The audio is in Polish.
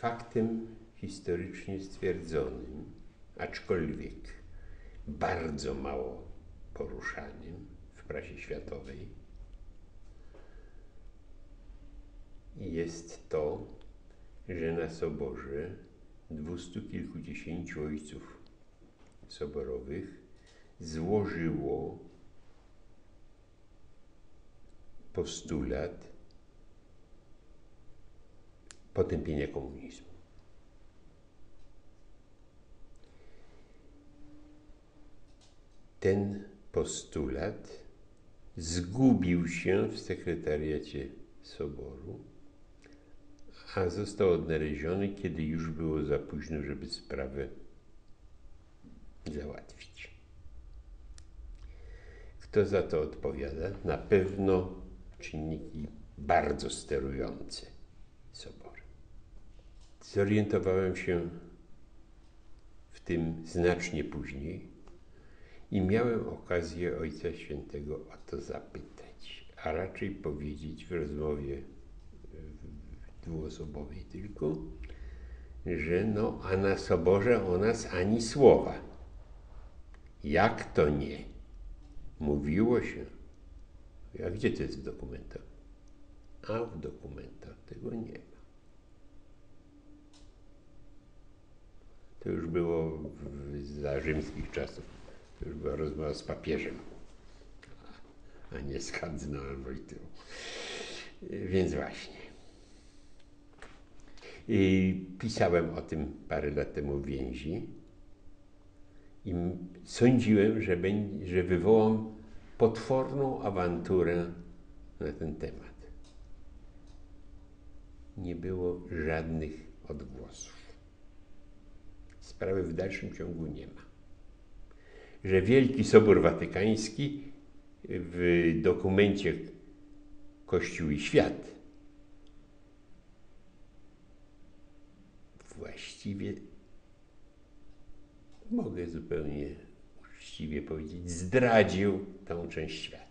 faktem historycznie stwierdzonym, aczkolwiek bardzo mało poruszanym w prasie światowej, jest to, że na soborze dwustu kilkudziesięciu ojców soborowych złożyło postulat potępienia komunizmu. Ten postulat zgubił się w sekretariacie Soboru, a został odnaleziony, kiedy już było za późno, żeby sprawę załatwić. Kto za to odpowiada? Na pewno czynniki bardzo sterujące Soborem. Zorientowałem się w tym znacznie później i miałem okazję Ojca Świętego o to zapytać, a raczej powiedzieć w rozmowie dwuosobowej tylko, że no, a na Soborze o nas ani słowa. Jak to nie? Mówiło się. A gdzie to jest w dokumentach? A w dokumentach tego nie ma. To już było za rzymskich czasów. To już była rozmowa z papieżem, a nie z kardynałem Wojtyłą. Więc właśnie. I pisałem o tym parę lat temu w więzi i sądziłem, że, będzie, że wywołam potworną awanturę na ten temat. Nie było żadnych odgłosów. Sprawy w dalszym ciągu nie ma. Że Wielki Sobór Watykański w dokumencie Kościół i Świat właściwie mogę zupełnie uczciwie powiedzieć, zdradził tą część świata.